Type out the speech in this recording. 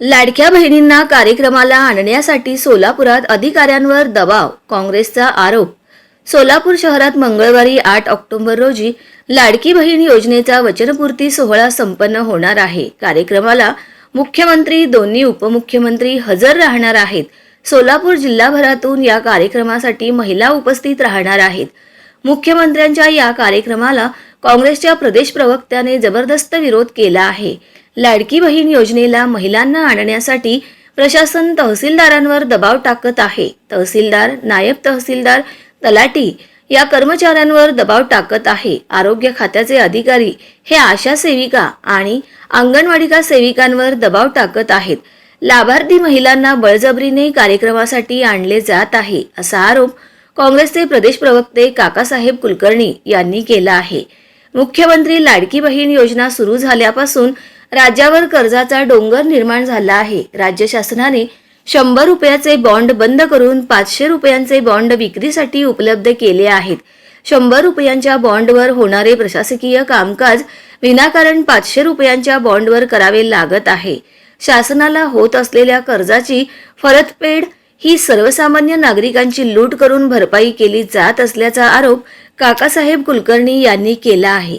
लाडक्या बहिणींना कार्यक्रमाला आणण्यासाठी सोलापुरात अधिकाऱ्यांवर दबाव काँग्रेसचा आरोप. सोलापूर शहरात मंगळवारी आठ ऑक्टोबर रोजी लाडकी बहीण योजनेचा वचनपूर्ती सोहळा संपन्न होणार आहे. कार्यक्रमाला मुख्यमंत्री दोन्ही उपमुख्यमंत्री हजर राहणार आहेत. सोलापूर जिल्हाभरातून या कार्यक्रमासाठी महिला उपस्थित राहणार आहेत. मुख्यमंत्र्यांच्या या कार्यक्रमाला काँग्रेसच्या प्रदेश प्रवक्त्याने जबरदस्त विरोध केला आहे. लाडकी बहीण योजनेला महिलांना आणण्यासाठी प्रशासन तहसीलदारांवर दबाव टाकत आहे. तहसीलदार नायब तहसीलदार तलाटी या कर्मचाऱ्यांवर दबाव टाकत आहे. आरोग्य खात्याचे अधिकारी हे आशा सेविका आणि अंगणवाडिका सेविकांवर दबाव टाकत आहेत. लाभार्थी महिलांना बळजबरीने कार्यक्रमासाठी आणले जात आहे असा आरोप काँग्रेसचे प्रदेश प्रवक्ते काकासाहेब कुलकर्णी यांनी केला आहे. मुख्यमंत्री लाडकी बहीण योजना सुरू झाल्यापासून राज्यावर कर्जाचा डोंगर निर्माण झाला आहे. राज्य शासनाने शंभर रुपयाचे बॉन्ड बंद करून पाचशे रुपयांचे बॉन्ड विक्रीसाठी उपलब्ध केले आहेत. शंभर रुपयांच्या बॉन्डवर होणारे प्रशासकीय कामकाज विनाकारण पाचशे रुपयांच्या बॉन्डवर करावे लागत आहे. शासनाला होत असलेल्या कर्जाची परतफेड ही सर्वसामान्य नागरिकांची लूट करून भरपाई केली जात असल्याचा आरोप काकासाहेब कुलकर्णी यांनी केला आहे.